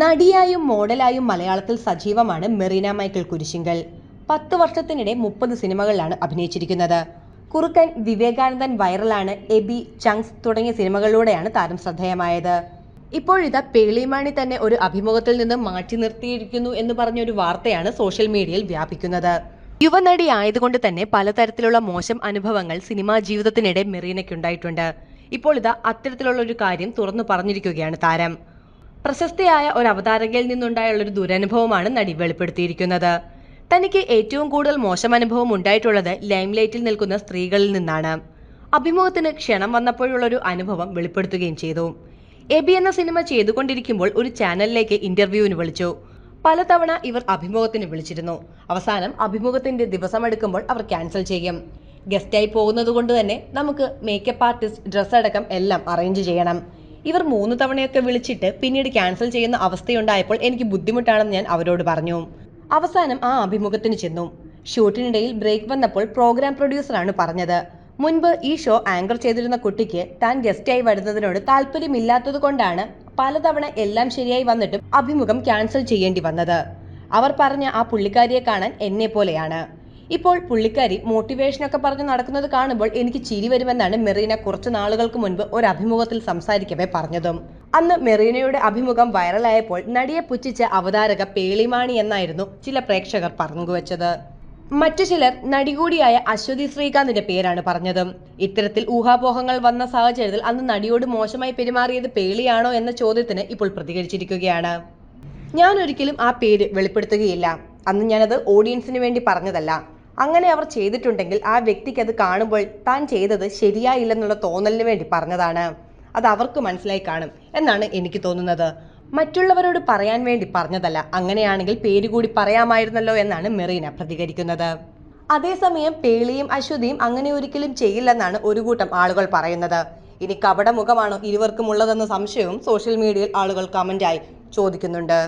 നടിയായും മോഡലായും മലയാളത്തിൽ സജീവമാണ് മെറീന മൈക്കിൾ കുരിശിങ്കൽ. പത്ത് വർഷത്തിനിടെ മുപ്പത് സിനിമകളിലാണ് അഭിനയിച്ചിരിക്കുന്നത്. കുറുക്കൻ വിവേകാനന്ദൻ വൈറലാണ് എബി ചങ്സ് തുടങ്ങിയ സിനിമകളിലൂടെയാണ് താരം ശ്രദ്ധേയമായത്. ഇപ്പോഴിതാ പേളിമാണി തന്നെ ഒരു അഭിമുഖത്തിൽ നിന്ന് മാറ്റി നിർത്തിയിരിക്കുന്നു എന്ന് പറഞ്ഞ ഒരു വാർത്തയാണ് സോഷ്യൽ മീഡിയയിൽ വ്യാപിക്കുന്നത്. യുവനടി ആയതുകൊണ്ട് തന്നെ പലതരത്തിലുള്ള മോശം അനുഭവങ്ങൾ സിനിമാ ജീവിതത്തിനിടെ മെറീനയ്ക്കുണ്ടായിട്ടുണ്ട്. ഇപ്പോൾ ഇതാ അത്തരത്തിലുള്ള ഒരു കാര്യം തുറന്നു പറഞ്ഞിരിക്കുകയാണ് താരം. പ്രശസ്തയായ ഒരു അവതാരകയിൽ നിന്നുണ്ടായുള്ള ഒരു ദുരനുഭവമാണ് നടി വെളിപ്പെടുത്തിയിരിക്കുന്നത്. തനിക്ക് ഏറ്റവും കൂടുതൽ മോശം അനുഭവം ഉണ്ടായിട്ടുള്ളത് ലൈംലൈറ്റിൽ നിൽക്കുന്ന സ്ത്രീകളിൽ നിന്നാണ്. അഭിമുഖത്തിന് ക്ഷണം വന്നപ്പോഴുള്ള ഒരു അനുഭവം വെളിപ്പെടുത്തുകയും ചെയ്തു. എ ബി എന്ന സിനിമ ചെയ്തുകൊണ്ടിരിക്കുമ്പോൾ ഒരു ചാനലിലേക്ക് ഇന്റർവ്യൂവിന് വിളിച്ചു. പലതവണ ഇവർ അഭിമുഖത്തിന് വിളിച്ചിരുന്നു. അവസാനം അഭിമുഖത്തിന്റെ ദിവസം ദിവസമെടുക്കുമ്പോൾ അവർ ക്യാൻസൽ ചെയ്യും. ഗസ്റ്റായി പോകുന്നത് കൊണ്ട് തന്നെ നമുക്ക് മേക്കപ്പ് ആർട്ടിസ്റ്റ് ഡ്രസ്സ് അടക്കം എല്ലാം അറേഞ്ച് ചെയ്യണം. ഇവർ മൂന്ന് തവണയൊക്കെ വിളിച്ചിട്ട് പിന്നീട് ക്യാൻസൽ ചെയ്യുന്ന അവസ്ഥയുണ്ടായപ്പോൾ എനിക്ക് ബുദ്ധിമുട്ടാണെന്ന് ഞാൻ അവരോട് പറഞ്ഞു. അവസാനം ആ അഭിമുഖത്തിന് ചെന്നു. ഷൂട്ടിനിടയിൽ ബ്രേക്ക് വന്നപ്പോൾ പ്രോഗ്രാം പ്രൊഡ്യൂസറാണ് പറഞ്ഞത്. മുൻപ് ഈ ഷോ ആങ്കർ ചെയ്തിരുന്ന കുട്ടിക്ക് താൻ ഗസ്റ്റായി വരുന്നതിനോട് താല്പര്യമില്ലാത്തത് കൊണ്ടാണ് പലതവണ എല്ലാം ശരിയായി വന്നിട്ടും അഭിമുഖം ക്യാൻസൽ ചെയ്യേണ്ടി വന്നത്. അവർ പറഞ്ഞ ആ പുള്ളിക്കാരിയെ കാണാൻ എന്നെ പോലെയാണ്. ഇപ്പോൾ പുള്ളിക്കാരി മോട്ടിവേഷൻ ഒക്കെ പറഞ്ഞ് നടക്കുന്നത് കാണുമ്പോൾ എനിക്ക് ചിരി വരുമെന്നാണ് മെറീന കുറച്ച് നാളുകൾക്ക് മുൻപ് ഒരു അഭിമുഖത്തിൽ സംസാരിക്കവേ പറഞ്ഞതും. അന്ന് മെറീനയുടെ അഭിമുഖം വൈറലായപ്പോൾ നടിയെ പുച്ഛിച്ച അവതാരക പേളിമാണി എന്നായിരുന്നു ചില പ്രേക്ഷകർ പങ്കുവച്ചത് മറ്റു ചിലർ നടി കൂടിയായ അശ്വതി ശ്രീകാന്തിന്റെ പേരാണ് പറഞ്ഞത്. ഇത്തരത്തിൽ ഊഹാപോഹങ്ങൾ വന്ന സാഹചര്യത്തിൽ അന്ന് നടിയോട് മോശമായി പെരുമാറിയത് പേളിയാണോ എന്ന ചോദ്യത്തിന് ഇപ്പോൾ പ്രതികരിച്ചിരിക്കുകയാണ്. ഞാൻ ഒരിക്കലും ആ പേര് വെളിപ്പെടുത്തുകയില്ല. അന്ന് ഞാനത് ഓഡിയൻസിന് വേണ്ടി പറഞ്ഞതല്ല. അങ്ങനെ അവർ ചെയ്തിട്ടുണ്ടെങ്കിൽ ആ വ്യക്തിക്ക് അത് കാണുമ്പോൾ താൻ ചെയ്തത് ശരിയായില്ലെന്നുള്ള തോന്നലിന് വേണ്ടി പറഞ്ഞതാണ്. അത് അവർക്ക് മനസ്സിലായി കാണും എന്നാണ് എനിക്ക് തോന്നുന്നത്. മറ്റുള്ളവരോട് പറയാൻ വേണ്ടി പറഞ്ഞതല്ല അങ്ങനെയാണെങ്കിൽ പേര് കൂടി പറയാമായിരുന്നല്ലോ എന്നാണ് മെറീന പ്രതികരിക്കുന്നത്. അതേസമയം പേളിയും അശ്വതിയും അങ്ങനെ ഒരിക്കലും ചെയ്യില്ലെന്നാണ് ഒരു കൂട്ടം ആളുകൾ പറയുന്നത്. ഇനി കപടമുഖമാണോ ഇരുവർക്കും ഉള്ളതെന്ന സംശയവും സോഷ്യൽ മീഡിയയിൽ ആളുകൾ കമന്റായി ചോദിക്കുന്നുണ്ട്.